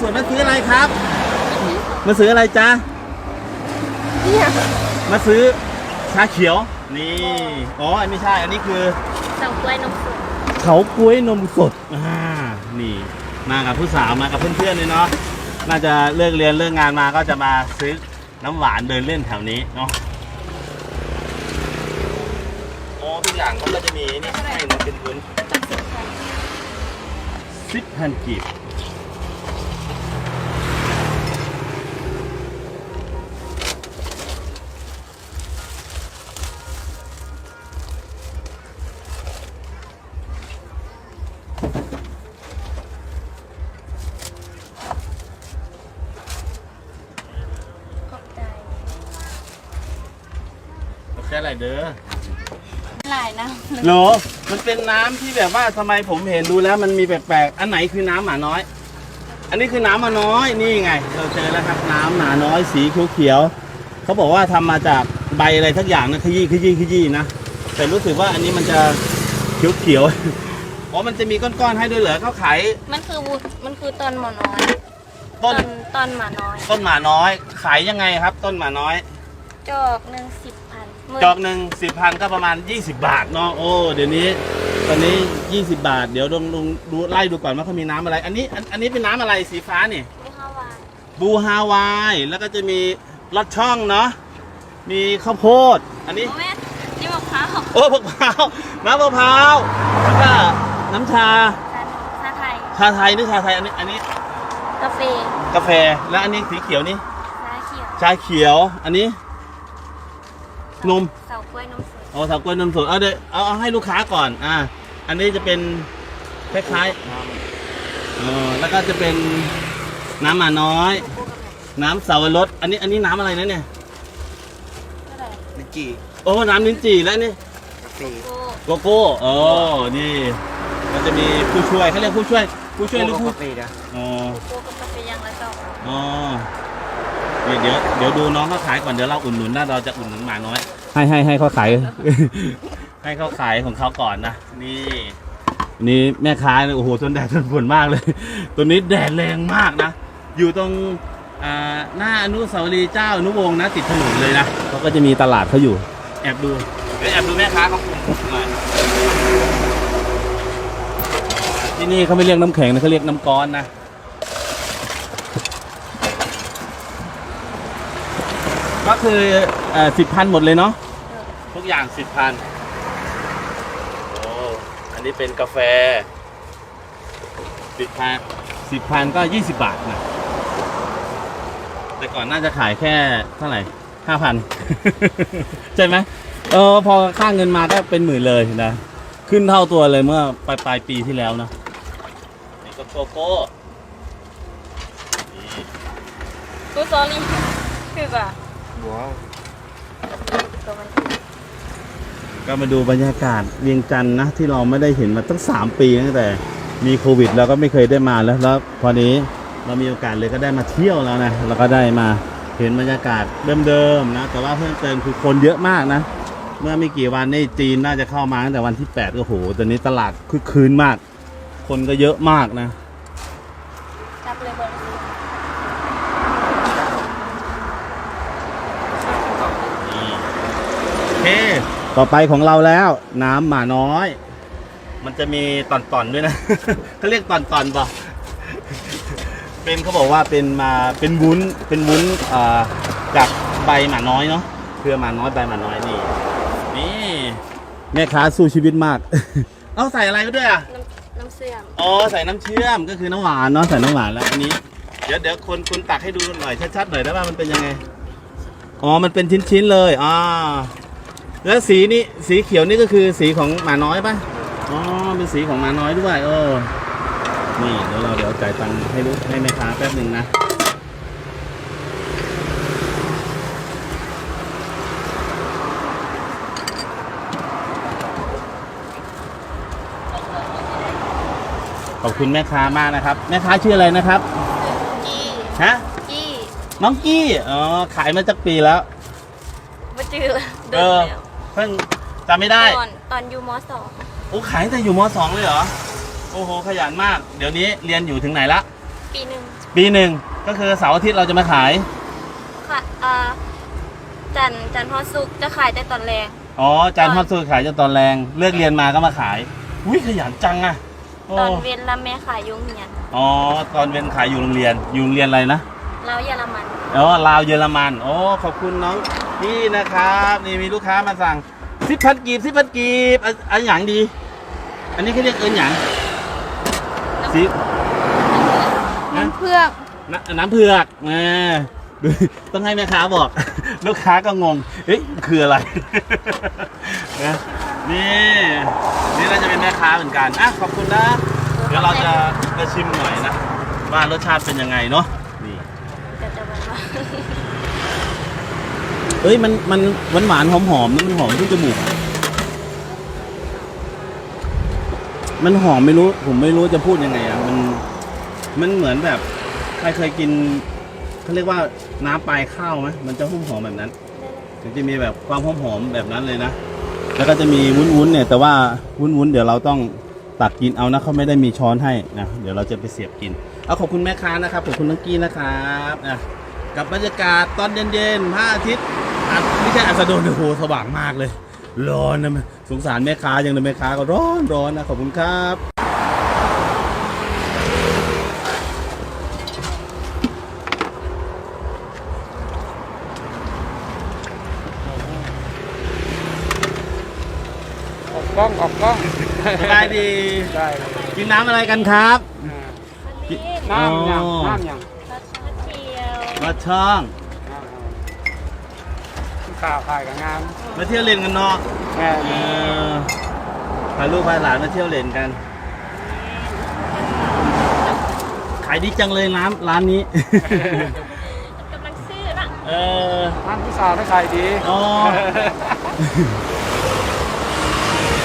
สดมาซื้ออะไรครับ มาซื้ออะไรจ๊ะเนี่ยมาซื้อชาเขียว นี่ อ๋อไม่ใช่ อันนี้คือเสากล้วยนมสดเขากล้วยนมสด อ่า นี่ มากับผู้สาวมากับเพื่อนๆเลยเนาะ น่าจะเลิกเรียนเลิกงานมาก็จะมาซื้อน้ำหวานเดินเล่นแถวนี้เนาะโอ้ทุกอย่างเขาก็จะมีนี่ให้นะเป็นวุ้นสิบพันกีบ แค่อะไรเด้อหลายนะโหลมันเป็นน้ำที่แบบว่าทำไมผมเห็นดูแล้วมันมีแปลกๆ อันไหนคือน้ำหมาน้อย อันนี้คือน้ำหมาน้อยนี่ไง เราเจอแล้วครับน้ำหมาน้อยสีเขียวๆเขาบอกว่าทำมาจากใบอะไรทักอย่างนะขยี้ขยี้ขยี้นะแต่รู้สึกว่าอันนี้มันจะเขียวๆ อ๋อมันจะมีก้อนๆให้ด้วยเหรอเขาขายมันคือวุมันคือต้นหมอน้อยต้นต้นหมาน้อย ต้นหมาน้อย ขายยังไงครับ ต้นหมาน้อย จอกหนึ่งสิบพันหมื่น จอกหนึ่งสิบพันก็ประมาณ 20 บาทเนาะโอ้เดี๋ยวนี้ ตอนนี้ 20 บาท เดี๋ยวลองลองดูไล่ดูก่อนว่าเขามีน้ำอะไร อันนี้อันอันนี้เป็นน้ำอะไรสีฟ้านี่ไม่ห้าวานบูฮาวายแล้วก็จะมีลอดช่องเนาะมีข้าวโพด อันนี้โอ้แม่นี่มะพร้าวโอ้มะพร้าวน้ำมะพร้าวแล้วก็น้ำชาชาไทยชาไทยนี่ชาไทยอันนี้อันนี้กาแฟกาแฟแล้วอันนี้สีเขียวนี่ชาเขียวชาเขียวอันนี้ นมเสากล้วยนมสดเอาสาวกล้วยนมสดเอาเดี๋ยวเอาเอาให้ลูกค้าก่อนอ่าอันนี้จะเป็นคล้ายๆเออแล้วก็จะเป็นน้ำหมาน้อยน้ำสาวรสอันนี้อันนี้น้ำอะไรนะเนี่ยเท่าไหร่ลินจีโอ้น้ำลิ้นจี่แล้วนี่กาแฟโก้โกโก้โอ้นี่มันจะมีผู้ช่วยเขาเรียกผู้ช่วย ผู้ช่วยหรือผู้กาแฟนะอ๋อโก้กับกาแฟอยังละจอกอ๋อ นี่เดี๋ยวเดี๋ยวดูน้องเขาขายก่อนเดี๋ยวเราอุดหนุนนะเราจะอุดหนุนหมาน้อย ให้ให้ให้เขาขาย ให้เขาขายของเขาก่อนนะนี่นี่แม่ค้าเนี่ยโอ้โหทนแดดทนฝนมากเลย ตัวนี้แดดแรงมากนะ อยู่ตรงอ่าหน้าอนุสาวรีย์เจ้าอนุวงศ์นะติดถนนเลยนะเขาก็จะมีตลาดเขาอยู่ แอบดูเดี๋ยวแอบดูแม่ค้าเขาคุมหน่อยที่นี่เขาไม่เรียกน้ำแข็งนะเขาเรียกน้ำก้อนนะ ก็คือสิบพันหมดเลยเนาะทุกอย่างสิบพันโอ้อันนี้เป็นกาแฟสิบพันสิบพันก็ยี่สิบบาทนะแต่ก่อนน่าจะขายแค่เท่าไหร่ห้าพัน ใช่ไหมเออพอค่าเงินมาก็เป็นหมื่นเลยนะขึ้นเท่าตัวเลยเมื่อปลายปลายปีที่แล้วนะนี่ก็โกโก้นี่ กูซอรี่คือว่า ว้าวตัวมันก็มาดูบรรยากาศเวียงจันทร์นะที่เราไม่ได้เห็นมาตั้ง 3 ปีตั้งแต่มีโควิดเราก็ไม่เคยได้มาแล้วแล้วพอนี้เรามีโอกาสเลยก็ได้มาเที่ยวแล้วนะเราก็ได้มาเห็นบรรยากาศเดิมๆนะแต่ว่าเพิ่มเติมคือคนเยอะมากนะ เมื่อไม่กี่วันนี่จีนน่าจะเข้ามาตั้งแต่วันที่8ก็โหตอนนี้ตลาดคึกคืนมาก คนก็เยอะมากนะ จับเลยเบอร์ โอเค ต่อไปของเราแล้วน้ำหมาน้อย มันจะมีตอนๆด้วยนะ เขาเรียกตอนๆป่ะเป็นเขาบอกว่าเป็นมาเป็นวุ้นเป็นวุ้นอ่าจากใบหมาน้อยเนาะเครือหมาน้อยใบหมาน้อยนี่นี่แม่ค้าสู้ชีวิตมาก เอาใส่อะไรไปด้วยอะน้ำน้ำเสื่อมอ๋อใส่น้ำเชื่อมก็คือน้ำหวานเนาะใส่น้ำหวานแล้วอันนี้ เดี๋ยวเดี๋ยวคนคุณตักให้ดูหน่อยชัดๆหน่อยได้ป่ะมันเป็นยังไงอ๋อมันเป็นชิ้นๆเลยอ่า แล้วสีนี้สีเขียวนี่ก็คือสีของหมาน้อยป่ะอ๋อเป็นสีของหมาน้อยด้วยโอ้นี่เดี๋ยวเราเดี๋ยวจ่ายตังค์ให้ลูกให้แม่ค้าแป๊บหนึ่งนะขอบคุณแม่ค้ามากนะครับ แม่ค้าชื่ออะไรนะครับ กี้ฮะ กี้น้องกี้ อ๋อ ขายมาจากปีแล้ว มาจือโดเอนอแล้วเพิ่งจำไม่ได้ตอนตอนอยู่มสองโอ้ขายตั้งแต่อยู่มสองเลยเหรอโอ้โหขยันมาก เดี๋ยวนี้เรียนอยู่ถึงไหนละปีหนึ่งปีหนึ่งก็คือเสาร์อาทิตย์เราจะมาขายค่ะอ่าจันทร์จันทร์พอสุกร์จะขายแต่ตอนแรง อ๋อจานทอดสูตรขายจนตอนแรงเลิกเรียนมาก็มาขายอุ้ยขยันจังอะโอ้ตอนเวนแล้วแม่ขายอยุ่งเหียนอ๋อตอนเป็นขายอยู่โรงเรียนอยู่โรงเรียนอะไรนะ เราเยอรมัน อ๋อลาวเยอรมัน โอ้ ขอบคุณน้อง นี่นะครับนี่มีลูกค้ามาสั่งสิบพันกีบสิบพันกีบอันอันหยางดี อันนี้เขาเรียกเอินหยางสิน้ำเพือกน้ำน้ำเผือกแหมดูต้องให้แม่ค้าบอก ลูกค้าก็งงเอ๊ะคืออะไร นะนี่นี่เราจะเป็นแม่ค้าเหมือนกันอะขอบคุณนะ เดี๋ยวเราจะจะชิมหน่อยนะว่ารสชาติเป็นยังไงเนาะนี่ จะจะบอกว่า เอ้ยมันมันหวานหวานหอมหอมนะมันหอมที่จมูก มันหอมไม่รู้ ผมไม่รู้จะพูดยังไงอะมันมันเหมือนแบบใครเคยกินเขาเรียกว่าน้ำปลายข้าวไหมมันจะหอมหอมแบบนั้นถึงจะมีแบบความหอมหอมแบบนั้นเลยนะแล้วก็จะมีวุ้นๆเนี่ย แต่ว่าวุ้นๆเดี๋ยวเราต้องตักกินเอานะเขาไม่ได้มีช้อนให้นะเดี๋ยวเราจะไปเสียบกินเอาขอบคุณแม่ค้านะครับขอบคุณน้องกี้นะครับอะกับบรรยากาศตอนเย็นๆพระอาทิตย์ อะไม่ใช่อัสดงโอ้โหสว่างมากเลย ร้อนนะมันสงสารแม่ค้ายังเลยแม่ค้าก็ร้อนร้อนนะขอบคุณครับออกกล้องออกกล้องสบายดีได้เลยกินน้ำอะไรกันครับ น้ำยังอ๋อน้ำยังรัชเทียว มาช่อง ข้าวขายกับงามมาเที่ยวเล่นกันเนาะแม่เออพาลูกพาหลานมาเที่ยวเล่นกัน ขายดีจังเลยร้านร้านนี้ กำลังซื้อละเออน้ำผู้สาวได้ขายดีอ๋อ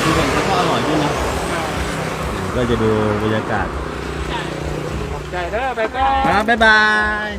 ดูเหมือนเขาก็อร่อยด้วยนะก็จะดูบรรยากาศ ขอบใจเด้อไปก็ครับบ๊ายบาย